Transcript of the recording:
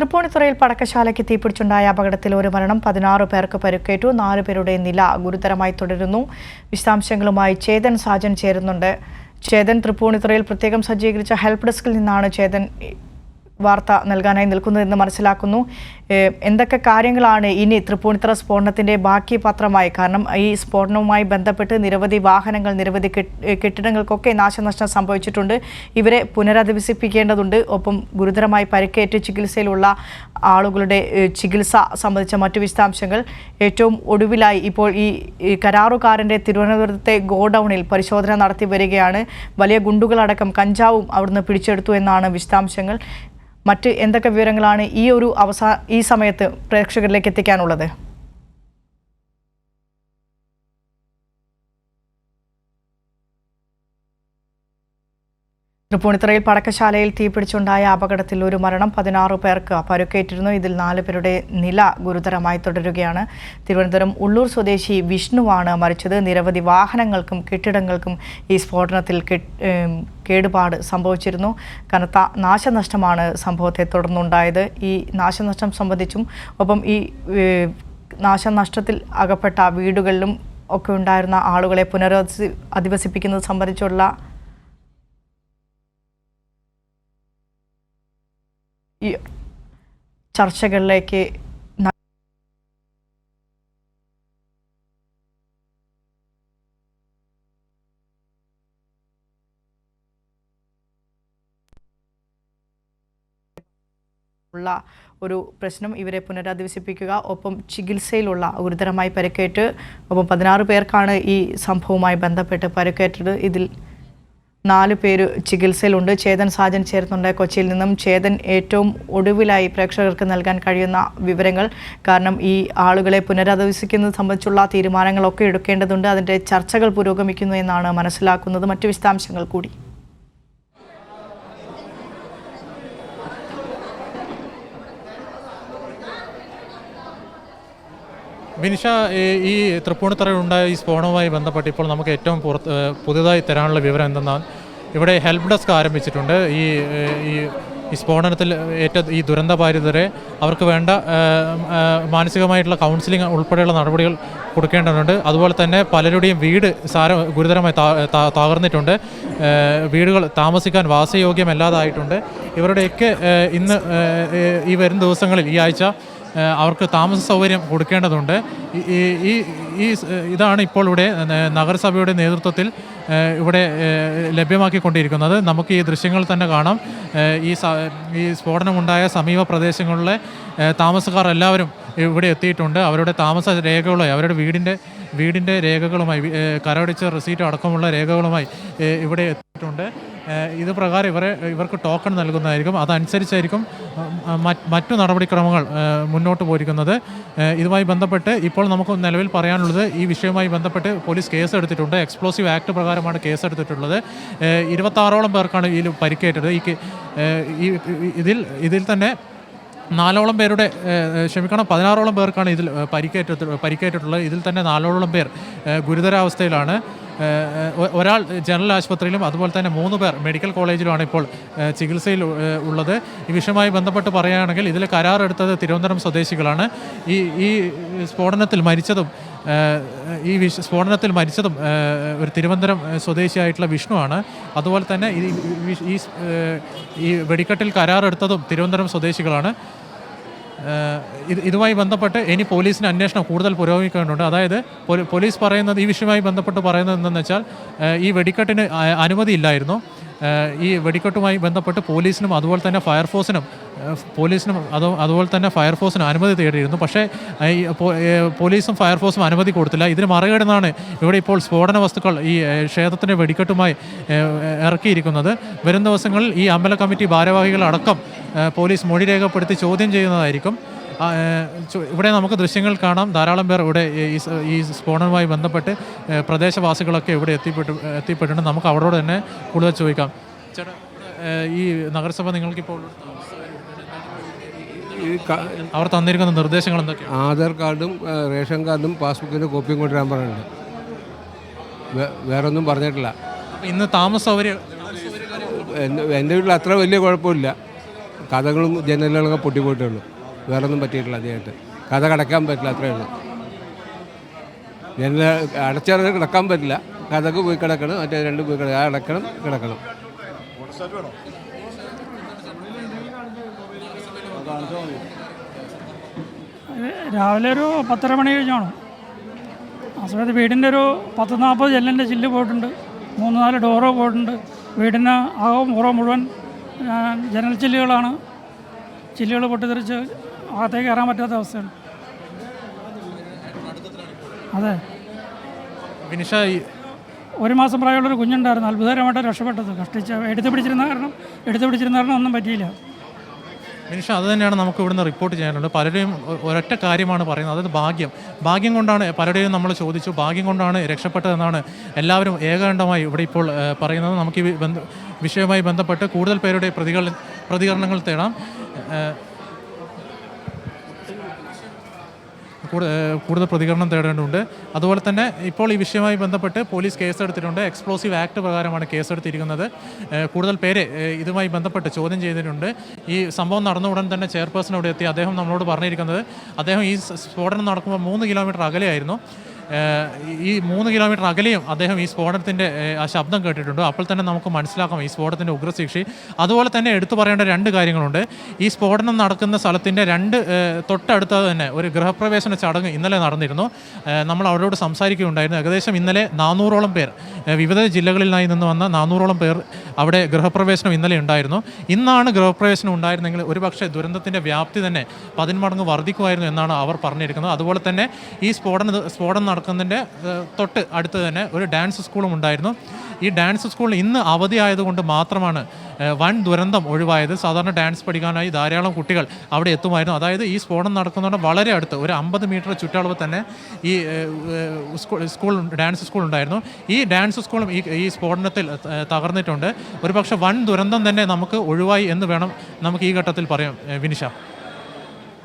തൃപ്പൂണിത്തുറയിൽ പടക്കശാലയ്ക്ക് തീപിടിച്ചുണ്ടായ അപകടത്തിൽ ഒരു മരണം പതിനാറ് പേർക്ക് പരുക്കേറ്റു. നാല് പേരുടെ നില ഗുരുതരമായി തുടരുന്നു. വിശദാംശങ്ങളുമായി ചേതൻ സാജൻ ചേരുന്നുണ്ട്. ചേതൻ തൃപ്പൂണിത്തുറയിൽ പ്രത്യേകം സജ്ജീകരിച്ച ഹെൽപ്പ് ഡെസ്കിൽ നിന്നാണ് ചേതൻ വാർത്ത നൽകാനായി നിൽക്കുന്നതെന്ന് മനസ്സിലാക്കുന്നു. എന്തൊക്കെ കാര്യങ്ങളാണ് ഇനി തൃപ്പൂണിത്തറ സ്ഫോടനത്തിന്റെ ബാക്കി പത്രമായി? കാരണം ഈ സ്ഫോടനവുമായി ബന്ധപ്പെട്ട് നിരവധി വാഹനങ്ങൾ നിരവധി കെട്ടിടങ്ങൾക്കൊക്കെ നാശനഷ്ടം സംഭവിച്ചിട്ടുണ്ട്. ഇവരെ പുനരധിവസിപ്പിക്കേണ്ടതുണ്ട്. ഒപ്പം ഗുരുതരമായി പരിക്കേറ്റ് ചികിത്സയിലുള്ള ആളുകളുടെ ചികിത്സ സംബന്ധിച്ച മറ്റു വിശദാംശങ്ങൾ. ഏറ്റവും ഒടുവിലായി ഇപ്പോൾ ഈ കരാറുകാരന്റെ തിരുവനന്തപുരത്തെ ഗോഡൌണിൽ പരിശോധന നടത്തി വരികയാണ്. വലിയ ഗുണ്ടുകളടക്കം കഞ്ചാവും അവിടുന്ന് പിടിച്ചെടുത്തു എന്നാണ് വിശദാംശങ്ങൾ. മറ്റ് എന്തൊക്കെ വിവരങ്ങളാണ് ഈ ഒരു അവസാ ഈ സമയത്ത് പ്രേക്ഷകരിലേക്ക് എത്തിക്കാനുള്ളത്? തൃപ്പൂണിത്തുറയിൽ പടക്കശാലയിൽ തീപിടിച്ചുണ്ടായ അപകടത്തിൽ ഒരു മരണം പതിനാറ് പേർക്ക് പരുക്കേറ്റിരുന്നു. ഇതിൽ നാല് പേരുടെ നില ഗുരുതരമായി തുടരുകയാണ്. തിരുവനന്തപുരം ഉള്ളൂർ സ്വദേശി വിഷ്ണുവാണ് മരിച്ചത്. നിരവധി വാഹനങ്ങൾക്കും കെട്ടിടങ്ങൾക്കും ഈ സ്ഫോടനത്തിൽ കേടുപാട് സംഭവിച്ചിരുന്നു. കനത്ത നാശനഷ്ടമാണ് സംഭവത്തെ തുടർന്നുണ്ടായത്. ഈ നാശനഷ്ടം സംബന്ധിച്ചും ഒപ്പം ഈ നാശനഷ്ടത്തിൽ അകപ്പെട്ട വീടുകളിലും ഒക്കെ ഉണ്ടായിരുന്ന ആളുകളെ പുനരധി അധിവസിപ്പിക്കുന്നത് സംബന്ധിച്ചുള്ള ചർച്ചകളിലേക്ക് ഉള്ള ഒരു പ്രശ്നം ഇവരെ പുനരധിവസിപ്പിക്കുക ഒപ്പം ചികിത്സയിലുള്ള ഗുരുതരമായി പരിക്കേറ്റ് ഒപ്പം പതിനാറ് പേർക്കാണ് ഈ സംഭവവുമായി ബന്ധപ്പെട്ട് പരിക്കേറ്റത്. ഇതിൽ നാല് പേര് ചികിത്സയിലുണ്ട്. ചേതൻ സാജൻ ചേർന്നുണ്ട് കൊച്ചിയിൽ നിന്നും ചേതൻ ഏറ്റവും ഒടുവിലായി പ്രേക്ഷകർക്ക് നൽകാൻ കഴിയുന്ന വിവരങ്ങൾ. കാരണം ഈ ആളുകളെ പുനരധിവസിക്കുന്നത് സംബന്ധിച്ചുള്ള തീരുമാനങ്ങളൊക്കെ എടുക്കേണ്ടതുണ്ട്. അതിന്റെ ചർച്ചകൾ പുരോഗമിക്കുന്നു എന്നാണ് മനസ്സിലാക്കുന്നത്. മറ്റു വിശദാംശങ്ങൾ കൂടി. ബിനിഷ ഈ- തൃപ്പൂണിത്തറയിലുണ്ടായ ഈ സ്ഫോടനവുമായി ബന്ധപ്പെട്ട് ഇപ്പോൾ നമുക്ക് ഏറ്റവും പുറത്ത് പുതുതായി തരാനുള്ള വിവരം എന്തെന്നാൽ ഇവിടെ ഹെൽപ്പ് ഡെസ്ക് ആരംഭിച്ചിട്ടുണ്ട്. ഈ ഈ ഈ സ്ഫോടനത്തിൽ ഏറ്റ ഈ ദുരന്തബാധിതരെ അവർക്ക് വേണ്ട മാനസികമായിട്ടുള്ള കൗൺസിലിംഗ് ഉൾപ്പെടെയുള്ള നടപടികൾ കൊടുക്കേണ്ടതുണ്ട്. അതുപോലെ തന്നെ പലരുടെയും വീട് സാര ഗുരുതരമായി തകർന്നിട്ടുണ്ട്. വീടുകൾ താമസിക്കാൻ വാസയോഗ്യമല്ലാതായിട്ടുണ്ട്. ഇവരുടെയൊക്കെ ഇന്ന് ഈ വരും ദിവസങ്ങളിൽ ഈ ആഴ്ച അവർക്ക് താമസ സൗകര്യം കൊടുക്കേണ്ടതുണ്ട്. ഈ- ഈ- ഇതാണ് ഇപ്പോൾ ഇവിടെ നഗരസഭയുടെ നേതൃത്വത്തിൽ ഇവിടെ ലഭ്യമാക്കിക്കൊണ്ടിരിക്കുന്നത്. നമുക്ക് ഈ ദൃശ്യങ്ങൾ തന്നെ കാണാം. ഈ ഈ സ്ഫോടനമുണ്ടായ സമീപ പ്രദേശങ്ങളിലെ താമസക്കാർ എല്ലാവരും ഇവിടെ എത്തിയിട്ടുണ്ട്. അവരുടെ താമസ രേഖകളുമായി അവരുടെ വീടിന്റെ വീടിന്റെ രേഖകളുമായി കരടിച്ച റെസീറ്റ് അടക്കമുള്ള രേഖകളുമായി ഇവിടെ എത്തിയിട്ടുണ്ട്. ഇത് പ്രകാരം ഇവരെ ഇവർക്ക് ടോക്കൺ നൽകുന്നതായിരിക്കും. അതനുസരിച്ചായിരിക്കും മറ്റു നടപടിക്രമങ്ങൾ മുന്നോട്ട് പോയിരിക്കുന്നത്. ഇതുമായി ബന്ധപ്പെട്ട് ഇപ്പോൾ നമുക്ക് നിലവിൽ പറയാനുള്ളത് ഈ വിഷയവുമായി ബന്ധപ്പെട്ട് പോലീസ് കേസ് എടുത്തിട്ടുണ്ട് എക്സ്പ്ലോസീവ് ആക്ട് പ്രകാരമാണ് കേസ് എടുത്തിട്ടുള്ളത് ഇരുപത്താറോളം പേർക്കാണ് ഇതിൽ പരിക്കേറ്റത്. ഈ ഇതിൽ ഇതിൽ തന്നെ നാലോളം പേരുടെ ക്ഷമിക്കണം പതിനാറോളം പേർക്കാണ് ഇതിൽ പരിക്കേറ്റ പരിക്കേറ്റിട്ടുള്ളത്. ഇതിൽ തന്നെ നാലോളം പേർ ഗുരുതരാവസ്ഥയിലാണ്. ഒരാൾ ജനറൽ ആശുപത്രിയിലും അതുപോലെ തന്നെ മൂന്ന് പേർ മെഡിക്കൽ കോളേജിലുമാണ് ഇപ്പോൾ ചികിത്സയിൽ ഉള്ളത്. ഈ വിഷയമായി ബന്ധപ്പെട്ട് പറയുകയാണെങ്കിൽ ഇതിൽ കരാറെടുത്തത് തിരുവനന്തപുരം സ്വദേശികളാണ്. ഈ ഈ സ്ഫോടനത്തിൽ മരിച്ചതും ഈ വിഷ സ്ഫോടനത്തിൽ മരിച്ചതും ഒരു തിരുവനന്തപുരം സ്വദേശിയായിട്ടുള്ള വിഷ്ണുവാണ്. അതുപോലെ തന്നെ ഈ ഈ- വെടിക്കെട്ടിൽ കരാറെടുത്തതും തിരുവനന്തപുരം സ്വദേശികളാണ്. ഇതുമായി ബന്ധപ്പെട്ട് ഇനി പോലീസിന് അന്വേഷണം കൂടുതൽ പുരോഗമിക്കേണ്ടതുണ്ട്. അതായത് പോലീ- പോലീസ് പറയുന്നത് ഈ വിഷയവുമായി ബന്ധപ്പെട്ട് പറയുന്നത് എന്തെന്ന് വെച്ചാൽ ഈ വെടിക്കെട്ടിന് അനുമതി അനുമതിയില്ലായിരുന്നു ഈ വെടിക്കെട്ടുമായി ബന്ധപ്പെട്ട് പോലീസിനും അതുപോലെ തന്നെ ഫയർഫോഴ്സിനും പോലീസിനും അത് അതുപോലെ തന്നെ ഫയർഫോഴ്സിനും അനുമതി തേടിയിരുന്നു. പക്ഷേ പോലീസും ഫയർഫോഴ്സും അനുമതി കൊടുത്തില്ല. ഇതിന് മറികടന്നാണ് ഇവിടെ ഇപ്പോൾ സ്ഫോടന വസ്തുക്കൾ ഈ ക്ഷേത്രത്തിന്റെ വെടിക്കെട്ടുമായി ഇറക്കിയിരിക്കുന്നത്. വരും ദിവസങ്ങളിൽ ഈ അമ്പല കമ്മിറ്റി ഭാരവാഹികളടക്കം പോലീസ് മൊഴി രേഖപ്പെടുത്തി ചോദ്യം ചെയ്യുന്നതായിരിക്കും. ഇവിടെ നമുക്ക് ദൃശ്യങ്ങൾ കാണാം. ധാരാളം പേർ ഇവിടെ ഈ സ്ഫോടനവുമായി ബന്ധപ്പെട്ട് പ്രദേശവാസികളൊക്കെ ഇവിടെ എത്തിപ്പെട്ടു എത്തിപ്പെട്ടിട്ടുണ്ട്. നമുക്ക് അവരോട് തന്നെ കൂടുതൽ ചോദിക്കാം. ചേട്ടാ ഈ നഗരസഭ നിങ്ങൾക്കിപ്പോൾ അവർ തന്നിരിക്കുന്ന നിർദ്ദേശങ്ങൾ എന്തൊക്കെയാണ്? ആധാർ കാർഡും റേഷൻ കാർഡും പാസ്ബുക്കിന്റെ കോപ്പിയും കൊണ്ടുവരാൻ പറഞ്ഞിട്ടുണ്ട് വേറെ വേറൊന്നും പറഞ്ഞിട്ടില്ല. ഇന്ന് താമസം സൗകര്യം എന്റെ വീട്ടിൽ അത്ര വലിയ കുഴപ്പമില്ല. കഥകളും ജനലുകളൊക്കെ പൊട്ടിപ്പോയിട്ടേ ഉള്ളൂ വേറെ ഒന്നും പറ്റിയിട്ടില്ല അധികമായിട്ട് കഥ കടക്കാൻ പറ്റില്ല അത്രയേ ഉള്ളൂ. ജനല അടച്ചിറങ്ങി കിടക്കാൻ പറ്റില്ല. കഥക്ക് പോയി കിടക്കണം മറ്റേ രണ്ട് പോയി കിടക്കണം. അടക്കണം കിടക്കണം. രാവിലെ ഒരു പത്തര മണി കഴിഞ്ഞാണ്. ആ സമയത്ത് വീടിന്റെ ഒരു പത്ത് നാൽപ്പത് ജെല്ലിന്റെ ചില്ല് പോയിട്ടുണ്ട്. മൂന്ന് നാല് ഡോറ് പോയിട്ടുണ്ട്. വീടിന് അകവും പുറവും മുഴുവൻ ജനൽ ചില്ലുകളാണ്. ചില്ലുകൾ പൊട്ടിത്തെറിച്ച് അകത്തേക്ക് കയറാൻ പറ്റാത്ത അവസ്ഥയാണ്. അതെ. വിനിഷ ഒരു മാസം പ്രായമുള്ളൊരു കുഞ്ഞുണ്ടായിരുന്നു. അത്ഭുതകരമായിട്ട് രക്ഷപ്പെട്ടത്. കഷ്ടിച്ച് എടുത്തു പിടിച്ചിരുന്ന കാരണം എടുത്തു പിടിച്ചിരുന്ന കാരണം ഒന്നും പറ്റിയില്ല. മിനിഷ അത് തന്നെയാണ് നമുക്ക് ഇവിടുന്ന് റിപ്പോർട്ട് ചെയ്യാനുള്ളത്. പലരെയും ഒരൊറ്റ കാര്യമാണ് പറയുന്നത്. അതായത് ഭാഗ്യം. ഭാഗ്യം കൊണ്ടാണ് പലരെയും നമ്മൾ ചോദിച്ചു. ഭാഗ്യം കൊണ്ടാണ് രക്ഷപ്പെട്ടതെന്നാണ് എല്ലാവരും ഏകകണ്ഠമായി ഇവിടെ ഇപ്പോൾ പറയുന്നത്. നമുക്ക് ഈ ബന്ധ വിഷയവുമായി ബന്ധപ്പെട്ട് കൂടുതൽ പേരുടെ പ്രതികൾ പ്രതികരണങ്ങൾ തേടാം. കൂടുതൽ പ്രതികരണം തേടേണ്ടതുണ്ട്. അതുപോലെ തന്നെ ഇപ്പോൾ ഈ വിഷയവുമായി ബന്ധപ്പെട്ട് പോലീസ് കേസെടുത്തിട്ടുണ്ട്. എക്സ്പ്ലോസീവ് ആക്ട് പ്രകാരമാണ് കേസെടുത്തിരിക്കുന്നത്. കൂടുതൽ പേരെ ഇതുമായി ബന്ധപ്പെട്ട് ചോദ്യം ചെയ്തിട്ടുണ്ട്. ഈ സംഭവം നടന്ന ഉടൻ തന്നെ ചെയർപേഴ്സൺ അവിടെ എത്തി. അദ്ദേഹം നമ്മളോട് പറഞ്ഞിരിക്കുന്നത് അദ്ദേഹം ഈ സ്ഫോടനം നടക്കുമ്പോൾ മൂന്ന് കിലോമീറ്റർ അകലെയായിരുന്നു. ഈ മൂന്ന് കിലോമീറ്റർ അകലെയും അദ്ദേഹം ഈ സ്ഫോടനത്തിന്റെ ആ ശബ്ദം കേട്ടിട്ടുണ്ട്. അപ്പോൾ തന്നെ നമുക്ക് മനസ്സിലാക്കാം ഈ സ്ഫോടനത്തിന്റെ ഉഗ്രശിക്ഷി. അതുപോലെ തന്നെ എടുത്തു പറയേണ്ട രണ്ട് കാര്യങ്ങളുണ്ട്. ഈ സ്ഫോടനം നടക്കുന്ന സ്ഥലത്തിന്റെ രണ്ട് തൊട്ടടുത്ത് തന്നെ ഒരു ഗൃഹപ്രവേശന ചടങ്ങ് ഇന്നലെ നടന്നിരുന്നു. നമ്മൾ അവരോട് സംസാരിക്കുകയുണ്ടായിരുന്നു. ഏകദേശം ഇന്നലെ നാനൂറോളം പേർ വിവിധ ജില്ലകളിലായി നിന്ന് വന്ന നാനൂറോളം പേർ അവിടെ ഗൃഹപ്രവേശനം ഇന്നലെ ഉണ്ടായിരുന്നു. ഇന്നാണ് ഗൃഹപ്രവേശനം ഉണ്ടായിരുന്നെങ്കിൽ ഒരുപക്ഷെ ദുരന്തത്തിന്റെ വ്യാപ്തി തന്നെ പതിന്മടങ്ങ് വർദ്ധിക്കുമായിരുന്നു എന്നാണ് അവർ പറഞ്ഞിരിക്കുന്നത്. അതുപോലെ തന്നെ ഈ സ്ഫോടന സ്ഫോടനം നടക്കുന്നതിന്റെ തൊട്ട് അടുത്ത് തന്നെ ഒരു ഡാൻസ് സ്കൂളും ഉണ്ടായിരുന്നു. ഈ ഡാൻസ് സ്കൂളിൽ ഇന്ന് അവധി ആയതുകൊണ്ട് മാത്രമാണ് വൻ ദുരന്തം ഒഴിവായത്. സാധാരണ ഡാൻസ് പഠിക്കാനായി ധാരാളം കുട്ടികൾ അവിടെ എത്തുമായിരുന്നു. അതായത് ഈ സ്ഫോടനം നടക്കുന്നതുകൊണ്ട് വളരെ അടുത്ത് ഒരു അമ്പത് മീറ്റർ ചുറ്റളവ് തന്നെ ഈ സ്കൂൾ ഡാൻസ് സ്കൂൾ ഉണ്ടായിരുന്നു. ഈ ഡാൻസ് സ്കൂളും ഈ ഈ സ്ഫോടനത്തിൽ തകർന്നിട്ടുണ്ട്. ഒരുപക്ഷെ വൻ ദുരന്തം തന്നെ നമുക്ക് ഒഴിവായി എന്ന് വേണം നമുക്ക് ഈ ഘട്ടത്തിൽ പറയാം വിനിഷ.